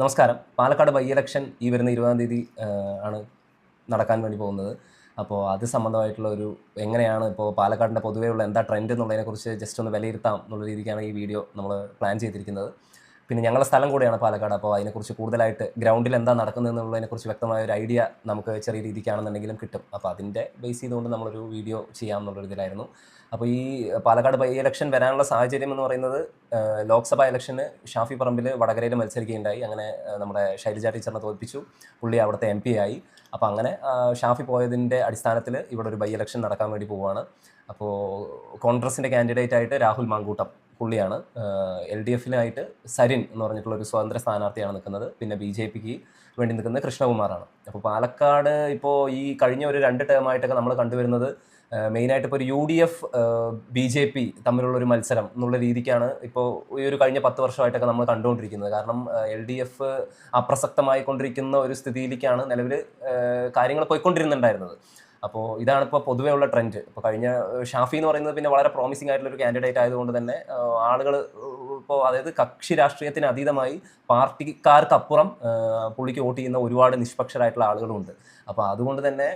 നമസ്കാരം. Palakkad by election ഈ വരുന്ന ഇരുപതാം തീയതി ആണ് നടക്കാൻ വേണ്ടി പോകുന്നത്. അപ്പോൾ അത് സംബന്ധമായിട്ടുള്ള ഒരു എങ്ങനെയാണ് ഇപ്പോൾ പാലക്കാടിന്റെ പൊതുവെയുള്ള എന്താ ട്രെൻഡ് എന്നുള്ളതിനെക്കുറിച്ച് ജസ്റ്റ് ഒന്ന് വിലയിരുത്താം എന്നുള്ള രീതിക്കാണ് ഈ വീഡിയോ നമ്മൾ പ്ലാൻ ചെയ്തിരിക്കുന്നത്. പിന്നെ ഞങ്ങളുടെ സ്ഥലം കൂടെയാണ് പാലക്കാട്. അപ്പോൾ അതിനെക്കുറിച്ച് കൂടുതലായിട്ട് ഗ്രൗണ്ടിൽ എന്താ നടക്കുന്നതെന്നുള്ളതിനെക്കുറിച്ച് വ്യക്തമായ ഒരു ഐഡിയ നമുക്ക് ചെറിയ രീതിക്കാണെന്നുണ്ടെങ്കിലും കിട്ടും. അപ്പോൾ അതിന്റെ ബേസ് ചെയ്തുകൊണ്ട് നമ്മളൊരു വീഡിയോ ചെയ്യാം എന്നുള്ളൊരു ഇതിലായിരുന്നു. അപ്പോൾ ഈ പാലക്കാട് ബൈ ഇലക്ഷൻ വരാനുള്ള സാഹചര്യം എന്ന് പറയുന്നത് ലോക്സഭാ ഇലക്ഷന് ഷാഫി പറമ്പിൽ വടകരയിൽ മത്സരിക്കുകയുണ്ടായി. അങ്ങനെ നമ്മുടെ ശൈലജ ടീച്ചറിനെ തോൽപ്പിച്ചു. പുള്ളി അവിടുത്തെ എം പി ആയി. അപ്പോൾ അങ്ങനെ ഷാഫി പോയതിന്റെ അടിസ്ഥാനത്തിൽ ഇവിടെ ഒരു ബൈ ഇലക്ഷൻ നടക്കാൻ വേണ്ടി പോവുകയാണ്. അപ്പോൾ കോൺഗ്രസിന്റെ കാൻഡിഡേറ്റ് ആയിട്ട് രാഹുൽ മാങ്കൂട്ടം. പുള്ളിയാണ്. എൽ ഡി എഫിനായിട്ട് സരിൻ എന്ന് പറഞ്ഞിട്ടുള്ള ഒരു സ്വതന്ത്ര സ്ഥാനാർത്ഥിയാണ് നിൽക്കുന്നത്. പിന്നെ ബി ജെ പിക്ക് വേണ്ടി നിൽക്കുന്നത് കൃഷ്ണകുമാറാണ്. അപ്പോൾ പാലക്കാട് ഇപ്പോൾ ഈ കഴിഞ്ഞ ഒരു രണ്ട് ടേമായിട്ടൊക്കെ നമ്മൾ കണ്ടുവരുന്നത് മെയിനായിട്ട് ഇപ്പോൾ ഒരു U D F B J P തമ്മിലുള്ള ഒരു മത്സരം എന്നുള്ള രീതിക്കാണ് ഇപ്പോൾ ഈ ഒരു കഴിഞ്ഞ പത്ത് വർഷമായിട്ടൊക്കെ നമ്മൾ കണ്ടുകൊണ്ടിരിക്കുന്നത്. കാരണം എൽ ഡി എഫ് അപ്രസക്തമായിക്കൊണ്ടിരിക്കുന്ന ഒരു സ്ഥിതിയിലേക്കാണ് നിലവിൽ കാര്യങ്ങൾ പോയിക്കൊണ്ടിരുന്നുണ്ടായിരുന്നത്. അപ്പോൾ ഇതാണ് ഇപ്പോൾ പൊതുവേ ഉള്ള ട്രെൻഡ് ഇപ്പോൾ കഴിഞ്ഞ ഷാഫി എന്ന് പറയുന്നത് പിന്നെ വളരെ പ്രോമിസിംഗ് ആയിട്ടുള്ള ഒരു കാൻഡിഡേറ്റ് ആയതുകൊണ്ട് തന്നെ ആളുകൾ ഇപ്പോൾ അതായത് കക്ഷി രാഷ്ട്രീയത്തിന് അതീതമായി പാർട്ടിക്കാർക്കപ്പുറം പുള്ളിക്ക് വോട്ട് ചെയ്യുന്ന ഒരുപാട് നിഷ്പക്ഷരായിട്ടുള്ള ആളുകളുണ്ട്. അപ്പോൾ അതുകൊണ്ട് തന്നെ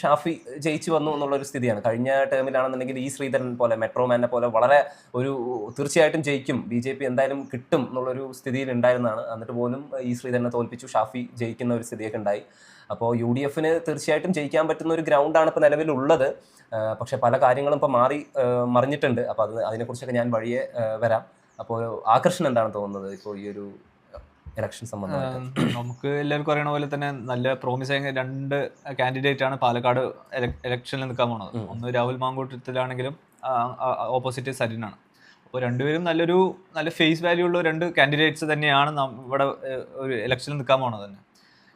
ഷാഫി ജയിച്ചു വന്നു എന്നുള്ളൊരു സ്ഥിതിയാണ്. കഴിഞ്ഞ ടേമിലാണെന്നുണ്ടെങ്കിൽ ഈ ശ്രീധരൻ പോലെ മെട്രോമാനെ പോലെ വളരെ ഒരു തീർച്ചയായിട്ടും ജയിക്കും. ബി ജെ പി എന്തായാലും കിട്ടും എന്നുള്ളൊരു സ്ഥിതിയിൽ ഉണ്ടായിരുന്നതാണ് എന്നിട്ട് പോലും ഈ ശ്രീധരനെ തോൽപ്പിച്ചു ഷാഫി ജയിക്കുന്ന ഒരു സ്ഥിതിയൊക്കെ ഉണ്ടായി. അപ്പോൾ യു ഡി എഫിന് തീർച്ചയായിട്ടും ജയിക്കാൻ പറ്റുന്ന ഒരു ഗ്രൗണ്ടാണ് ഇപ്പോൾ നിലവിലുള്ളത്. പക്ഷേ പല കാര്യങ്ങളും ഇപ്പോൾ മാറി മറിഞ്ഞിട്ടുണ്ട്. അപ്പോൾ അത് അതിനെക്കുറിച്ചൊക്കെ ഞാൻ വഴിയെ വരാം. അപ്പോൾ ആകർഷണം എന്താണ് തോന്നുന്നത്? ഇപ്പോൾ ഈ ഒരു ഇലക്ഷൻ സംബന്ധമായിട്ട്. ആഹ് നമുക്ക് എല്ലാവർക്കും അറിയണ പോലെ തന്നെ നല്ല പ്രോമിസിങ് രണ്ട് കാൻഡിഡേറ്റ് ആണ് പാലക്കാട് ഇലക്ഷനിൽ നിൽക്കാൻ പോണത്. ഒന്ന് രാഹുൽ മാങ്കൂട്ടത്തിലാണെങ്കിലും ഓപ്പോസിറ്റ് സരിനാണ് അപ്പോൾ രണ്ടുപേരും നല്ലൊരു നല്ല ഫേസ് വാല്യൂ ഉള്ള രണ്ട് കാൻഡിഡേറ്റ്സ് തന്നെയാണ് ഇവിടെ ഒരു ഇലക്ഷനിൽ നിൽക്കാൻ പോണത് തന്നെ.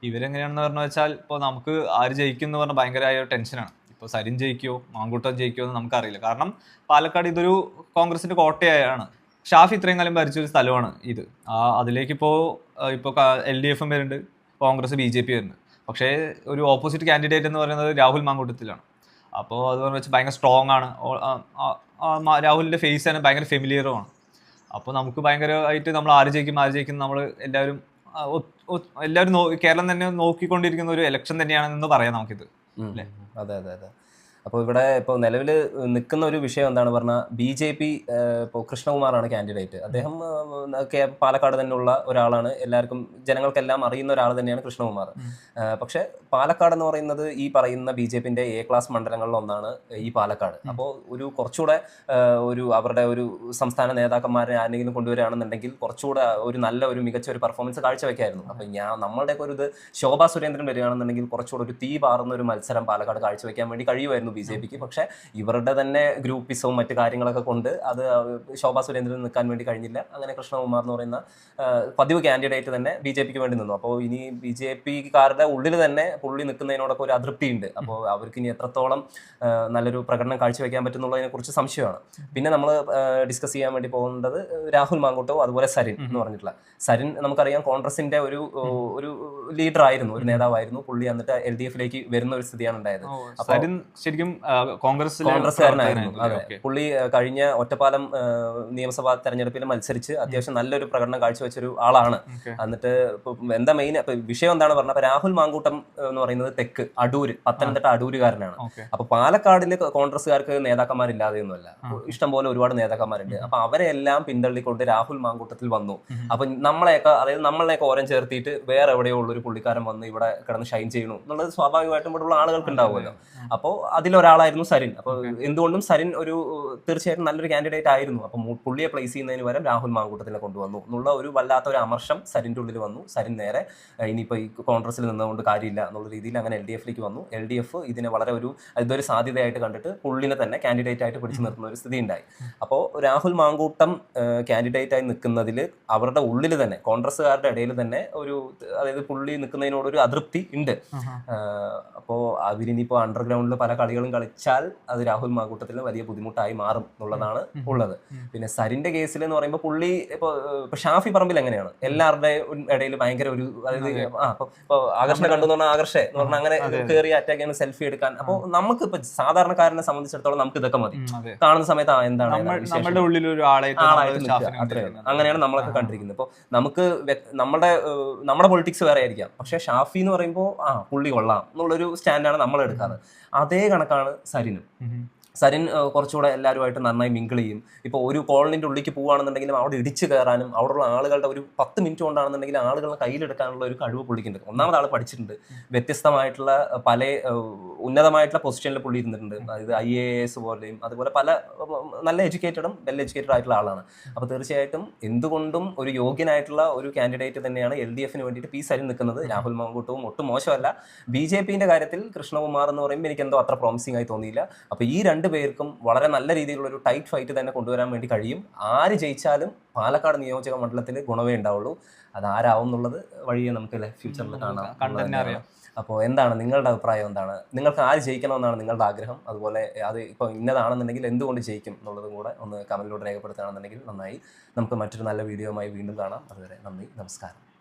ഇവരെങ്ങനെയാണെന്ന് പറഞ്ഞു വെച്ചാൽ ഇപ്പോൾ നമുക്ക് ആര് ജയിക്കും എന്ന് പറഞ്ഞാൽ ഭയങ്കരമായ ടെൻഷനാണ് ഇപ്പോൾ സരിൻ ജയിക്കുമോ മാങ്കൂട്ടം ജയിക്കുമോ എന്ന് നമുക്കറിയില്ല. കാരണം പാലക്കാട് ഇതൊരു കോൺഗ്രസിന്റെ കോട്ടയാണ് ഷാഫി ഇത്രയും കാലം ഭരിച്ച ഒരു സ്ഥലമാണ് ഇത്. ആ അതിലേക്ക് ഇപ്പോൾ എൽ ഡി എഫും വരുന്നുണ്ട് കോൺഗ്രസ് ബി ജെ പി വരുന്നുണ്ട്. പക്ഷേ ഒരു ഓപ്പോസിറ്റ് കാൻഡിഡേറ്റ് എന്ന് പറയുന്നത് രാഹുൽ മാങ്കൂട്ടത്തിലാണ്. അപ്പോൾ അത് പറഞ്ഞു വെച്ചാൽ ഭയങ്കര സ്ട്രോങ് ആണ്. രാഹുലിന്റെ ഫേസ് തന്നെ ഭയങ്കര ഫെമിലിയറുമാണ് അപ്പോൾ നമുക്ക് ഭയങ്കരമായിട്ട് നമ്മൾ ആര് ജയിക്കും ആര് ജയിക്കും നമ്മൾ എല്ലാവരും എല്ലാവരും കേരളം തന്നെ നോക്കിക്കൊണ്ടിരിക്കുന്ന ഒരു ഇലക്ഷൻ തന്നെയാണെന്ന് പറയാം നമുക്കിത്. അല്ലേ? അതെ അതെ അതെ. അപ്പോൾ ഇവിടെ ഇപ്പോൾ നിലവിൽ നിൽക്കുന്ന ഒരു വിഷയം എന്താണ്? പറഞ്ഞാൽ ബി ജെ പി ഇപ്പോൾ കൃഷ്ണകുമാറാണ് കാൻഡിഡേറ്റ് അദ്ദേഹം പാലക്കാട് തന്നെയുള്ള ഒരാളാണ്. എല്ലാവർക്കും ജനങ്ങൾക്കെല്ലാം അറിയുന്ന ഒരാൾ തന്നെയാണ് കൃഷ്ണകുമാർ. പക്ഷെ പാലക്കാട് എന്ന് പറയുന്നത് ഈ പറയുന്ന ബി ജെ പിന്റെ എ ക്ലാസ് മണ്ഡലങ്ങളിൽ ഒന്നാണ് ഈ പാലക്കാട്. അപ്പോൾ ഒരു കുറച്ചുകൂടെ ഒരു അവരുടെ ഒരു സംസ്ഥാന നേതാക്കന്മാരെ ആരെങ്കിലും കൊണ്ടുവരികയാണെന്നുണ്ടെങ്കിൽ കുറച്ചുകൂടെ ഒരു നല്ല ഒരു മികച്ച ഒരു പെർഫോമൻസ് കാഴ്ചവെക്കായിരുന്നു. അപ്പോൾ ഞാൻ നമ്മളുടെയൊക്കെ ഒരു ഇത് ശോഭാ സുരേന്ദ്രൻ വരികയാണെന്നുണ്ടെങ്കിൽ കുറച്ചുകൂടെ ഒരു തീ പാറുന്ന ഒരു മത്സരം പാലക്കാട് കാഴ്ചവെക്കാൻ വേണ്ടി കഴിയുമായിരുന്നു. ബി ജെ പിക്ക്. പക്ഷെ ഇവരുടെ തന്നെ ഗ്രൂപ്പിസവും മറ്റു കാര്യങ്ങളൊക്കെ കൊണ്ട് അത് ശോഭാ സുരേന്ദ്രൻ നിൽക്കാൻ വേണ്ടി കഴിഞ്ഞില്ല. അങ്ങനെ കൃഷ്ണകുമാർ എന്ന് പറയുന്ന പതിവ് കാൻഡിഡേറ്റ് തന്നെ ബി ജെ പിക്ക് വേണ്ടി നിന്നു. അപ്പോൾ ഇനി ബി ജെ പിക്കാരുടെ ഉള്ളിൽ തന്നെ പുള്ളി നിൽക്കുന്നതിനോടൊക്കെ ഒരു അതൃപ്തി ഉണ്ട്. അപ്പോൾ അവർക്ക് ഇനി എത്രത്തോളം നല്ലൊരു പ്രകടനം കാഴ്ചവെക്കാൻ പറ്റുന്നുള്ളതിനെ കുറിച്ച് സംശയമാണ്. പിന്നെ നമ്മൾ ഡിസ്കസ് ചെയ്യാൻ വേണ്ടി പോകേണ്ടത് രാഹുൽ മാങ്കോട്ടോ അതുപോലെ സരിൻ എന്ന് പറഞ്ഞിട്ടുള്ള. സരിൻ നമുക്കറിയാം കോൺഗ്രസിന്റെ ഒരു ഒരു ലീഡർ ആയിരുന്നു ഒരു നേതാവായിരുന്നു. പുള്ളി എന്നിട്ട് എൽ ഡി എഫിലേക്ക് വരുന്ന ഒരു സ്ഥിതിയാണ് ഉണ്ടായത്. അപ്പൊ- സരിൻ ശരിക്കും കോൺഗ്രസ് പുള്ളി കഴിഞ്ഞ ഒറ്റപ്പാലം നിയമസഭാ തെരഞ്ഞെടുപ്പിൽ മത്സരിച്ച് അത്യാവശ്യം നല്ലൊരു പ്രകടനം കാഴ്ചവെച്ചൊരു ആളാണ്. എന്നിട്ട് എന്താ മെയിൻ വിഷയം എന്താണ് പറഞ്ഞത് രാഹുൽ മാങ്കൂട്ടം എന്ന് പറയുന്നത് തെക്ക് അടൂര് പത്തനംതിട്ട അടൂരുകാരനാണ്. അപ്പൊ പാലക്കാടിൽ കോൺഗ്രസ്സുകാർക്ക് നേതാക്കന്മാരില്ലാതെയൊന്നുമല്ല. ഇഷ്ടം ഇഷ്ടംപോലെ ഒരുപാട് നേതാക്കന്മാരുണ്ട്. അപ്പൊ അവരെ എല്ലാം പിന്തള്ളിക്കൊണ്ട് രാഹുൽ മാങ്കൂട്ടത്തിൽ വന്നു. അപ്പൊ നമ്മളെയൊക്കെ അതായത് നമ്മളെയൊക്കെ ഓരം ചേർത്തിട്ട് വേറെ എവിടെയോ ഉള്ളൊരു പുള്ളിക്കാരൻ വന്ന് ഇവിടെ കിടന്ന് ഷൈൻ ചെയ്യണു. എന്നുള്ളത് സ്വാഭാവികമായിട്ടും ഇവിടെ ഉള്ള ആളുകൾക്ക് ഉണ്ടാവുമല്ലോ. അപ്പോൾ അതിലൊരാളായിരുന്നു സരിൻ. അപ്പോൾ എന്തുകൊണ്ടും സരിൻ ഒരു തീർച്ചയായിട്ടും നല്ലൊരു കാൻഡിഡേറ്റ് ആയിരുന്നു. അപ്പോൾ പുള്ളിയെ പ്ലേസ് ചെയ്യുന്നതിന് പകരം രാഹുൽ മാങ്കൂട്ടത്തിനെ കൊണ്ടുവന്നു എന്നുള്ള ഒരു വല്ലാത്ത ഒരു അമർഷം സരിന്റെ ഉള്ളിൽ വന്നു. സരിൻ നേരെ ഇനിയിപ്പോ ഇനിയിപ്പോൾ ഈ കോൺഗ്രസിൽ നിന്നുകൊണ്ട് കാര്യമില്ല എന്നുള്ള രീതിയിൽ അങ്ങനെ എൽ ഡി എഫിലേക്ക് വന്നു. എൽ ഡി എഫ് ഇതിനെ വളരെ ഒരു ഇതൊരു സാധ്യതയായിട്ട് കണ്ടിട്ട് പുള്ളിനെ തന്നെ കാൻഡിഡേറ്റ് ആയിട്ട് പിടിച്ചു നിർത്തുന്ന ഒരു സ്ഥിതി ഉണ്ടായി അപ്പോൾ രാഹുൽ മാങ്കൂട്ടം കാൻഡിഡേറ്റ് ആയി നിൽക്കുന്നതിൽ അവരുടെ ഉള്ളിൽ തന്നെ കോൺഗ്രസ്സുകാരുടെ ഇടയിൽ തന്നെ ഒരു അതായത് പുള്ളി നിൽക്കുന്നതിനോടൊരു അതൃപ്തി ഉണ്ട്. അപ്പോൾ അവരിനിപ്പോൾ അണ്ടർഗ്രൗണ്ടിൽ പല കളികൾ കളികളും കളിച്ചാൽ അത് രാഹുൽ മാക്കൂട്ടത്തിന് വലിയ ബുദ്ധിമുട്ടായി മാറും എന്നുള്ളതാണ് ഉള്ളത്. പിന്നെ സരിന്റെ കേസിൽ എന്ന് പറയുമ്പോൾ പുള്ളി ഇപ്പൊ ഇപ്പൊ ഷാഫി പറമ്പിൽ എങ്ങനെയാണ്? എല്ലാവരുടെയും ഇടയിൽ ഭയങ്കര ഒരു അതായത് ആ ഇപ്പൊ ഇപ്പൊ ആകർഷണ കണ്ടു എന്ന് പറഞ്ഞാൽ ആകർഷേ എന്ന് പറഞ്ഞാൽ അങ്ങനെ. കയറി അറ്റാക്ക് ചെയ്യുന്ന സെൽഫി എടുക്കാൻ. അപ്പോൾ നമുക്ക് ഇപ്പൊ സാധാരണക്കാരനെ സംബന്ധിച്ചിടത്തോളം നമുക്ക് ഇതൊക്കെ മതി. കാണുന്ന സമയത്ത് എന്താണ്? നമ്മുടെ ഉള്ളിൽ ഒരു. അങ്ങനെയാണ് നമ്മളൊക്കെ. കണ്ടിരിക്കുന്നത്. ഇപ്പോൾ നമുക്ക് നമ്മുടെ നമ്മുടെ പൊളിറ്റിക്സ് വേറെ ആയിരിക്കാം. പക്ഷേ ഷാഫി എന്ന് പറയുമ്പോൾ ആ പുള്ളി കൊള്ളാം എന്നുള്ളൊരു സ്റ്റാൻഡാണ് നമ്മൾ എടുക്കാറ് അതേ കണക്കാണ് സരിനും. സരിൻ കുറച്ചുകൂടെ എല്ലാവരുമായിട്ട് നന്നായി മിങ്കിൾ ചെയ്യും. ഇപ്പോൾ ഒരു കോളനിന്റെ ഉള്ളിലേക്ക് പോവുകയാണെന്നുണ്ടെങ്കിലും അവിടെ ഇടിച്ചു കയറാനും അവിടെയുള്ള ആളുകളുടെ ഒരു പത്ത് മിനിറ്റ് കൊണ്ടാണെന്നുണ്ടെങ്കിൽ ആളുകളെ കയ്യിലെടുക്കാനുള്ള ഒരു കഴിവ് പുള്ളിക്കുണ്ട്. ഒന്നാമത് ആൾ പഠിച്ചിട്ടുണ്ട്. വ്യത്യസ്തമായിട്ടുള്ള പല ഉന്നതമായിട്ടുള്ള പൊസിഷനിൽ പുള്ളി ഇരുന്നിട്ടുണ്ട്. അതായത് ഐ എ എസ് പോലെയും അതുപോലെ പല നല്ല എഡ്യൂക്കേറ്റഡും വെൽ എഡ്യൂക്കേറ്റഡ് ആയിട്ടുള്ള ആളാണ്. അപ്പോൾ തീർച്ചയായിട്ടും എന്തുകൊണ്ടും ഒരു യോഗ്യനായിട്ടുള്ള ഒരു കാൻഡിഡേറ്റ് തന്നെയാണ് എൽ ഡി എഫിന് വേണ്ടിയിട്ട് പി സരിൻ നിൽക്കുന്നത്. രാഹുൽ മാങ്കൂട്ടവും ഒട്ടും മോശമല്ല. ബി ജെ പിന്റെ കാര്യത്തിൽ കൃഷ്ണകുമാർ എന്ന് പറയുമ്പോൾ എനിക്ക് എന്തോ അത്ര പ്രോമിസിംഗ് ആയി തോന്നിയില്ല. അപ്പോൾ ഈ രണ്ട് പേർക്കും വളരെ നല്ല രീതിയിലുള്ള ഒരു ടൈറ്റ് ഫൈറ്റ് തന്നെ കൊണ്ടുവരാൻ വേണ്ടി കഴിയും. ആര് ജയിച്ചാലും പാലക്കാട് നിയോജക മണ്ഡലത്തിൽ ഗുണമേ ഉണ്ടാവുള്ളൂ. അത് ആരാവും എന്നുള്ളത് വഴിയെ നമുക്ക് ഫ്യൂച്ചറിൽ കാണാം അപ്പോൾ എന്താണ് നിങ്ങളുടെ അഭിപ്രായം എന്താണ്? നിങ്ങൾക്ക് ആര് ജയിക്കണമെന്നാണ് നിങ്ങളുടെ ആഗ്രഹം? അതുപോലെ അത് ഇപ്പോൾ ഇന്നതാണെന്നുണ്ടെങ്കിൽ എന്തുകൊണ്ട് ജയിക്കും എന്നുള്ളതും കൂടെ ഒന്ന് കമലിലൂടെ രേഖപ്പെടുത്തുകയാണെന്നുണ്ടെങ്കിൽ നന്നായി. നമുക്ക് മറ്റൊരു നല്ല വീഡിയോയുമായി വീണ്ടും കാണാം. അതുവരെ നന്ദി നമസ്കാരം.